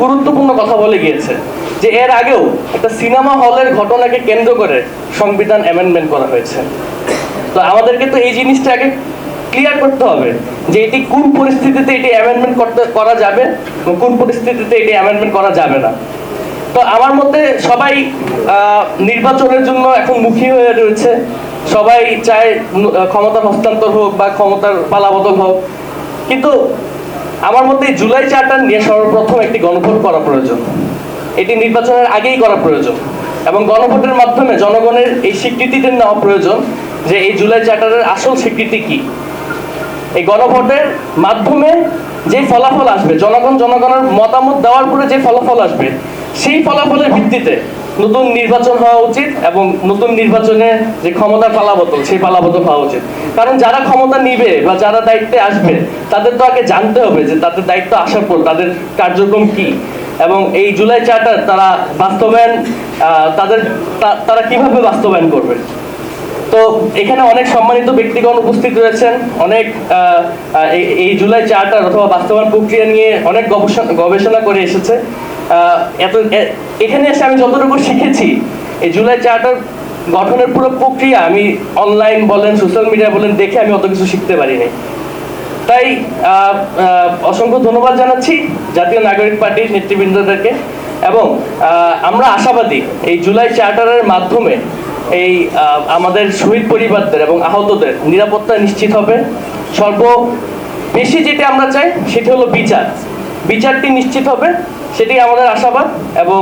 গুরুত্বপূর্ণ কথা বলে গিয়েছে যে এর আগেও একটা সিনেমা হলের ঘটনাকে কেন্দ্র করে সংবিধান অ্যামেন্ডমেন্ট করা হয়েছে। তো আমাদেরকে তো এই জিনিসটা আগে ক্লিয়ার করতে হবে যে এটি কোন পরিস্থিতিতে এটি অ্যামেন্ডমেন্ট করতে, করা যাবে এবং কোন পরিস্থিতিতে এটি অ্যামেন্ডমেন্ট করা যাবে না। তো আমার মতে সবাই নির্বাচনের জন্য এখন মুখী হয়ে রয়েছে। সবাই চায় ক্ষমতার হস্তান্তর হোক বা ক্ষমতার পালাবদল হোক। কিন্তু আমার এই জুলাই চারটা নিয়ে সর্বপ্রথম একটি গণভোট করা প্রয়োজন। এটি নির্বাচনের আগেই করা প্রয়োজন এবং গণভোটের মাধ্যমে জনগণের এই স্বীকৃতিটা নেওয়া প্রয়োজন যে এই জুলাই চার্টারের আসল স্বীকৃতি কি। এই গণভোটের মাধ্যমে যে ফলাফল আসবে, জনগণ জনগণের মতামত দেওয়ার পরে যে ফলাফল আসবে, সেই ফলাফলের ভিত্তিতে নতুন নির্বাচন হওয়া উচিত এবং নতুন নির্বাচনে যে ক্ষমতার পালাবদল সেই পালাবদল হওয়া উচিত। কারণ যারা ক্ষমতা নিবে বা যারা দায়িত্বে আসবে, তাদের তো আগে জানতে হবে যে তাদের দায়িত্ব আসার পর তাদের কার্যক্রম কি। এবং এই জুলাই চার্টার তারা বাস্তবায়ন তাদের তারা কীভাবে বাস্তবায়ন করবে? তো এখানে অনেক সম্মানিত ব্যক্তিগণ উপস্থিত রয়েছেন। অনেক এই- জুলাই চার্টার অথবা বাস্তবায়ন প্রক্রিয়া নিয়ে অনেক গবেষণা গবেষণা করে এসেছে। এত এখানে এসে আমি যতটুকু শিখেছি, এই জুলাই চার্টার গঠনের পুরো প্রক্রিয়া আমি অনলাইন বলেন সোশ্যাল মিডিয়া বলেন, দেখে আমি অত কিছু শিখতে পারিনি। তাই অসংখ্য ধন্যবাদ জানাচ্ছি জাতীয় নাগরিক পার্টির নেতৃবৃন্দদেরকে এবং আমরা আশাবাদী এই জুলাই চার্টারের মাধ্যমে এই আমাদের শহীদ পরিবারদের এবং আহতদের নিরাপত্তা নিশ্চিত হবে। সর্ব বেশি যেটা আমরা চাই, সেটি হলো বিচার। বিচারটি নিশ্চিত হবে সেটি আমাদের আশাবাদ এবং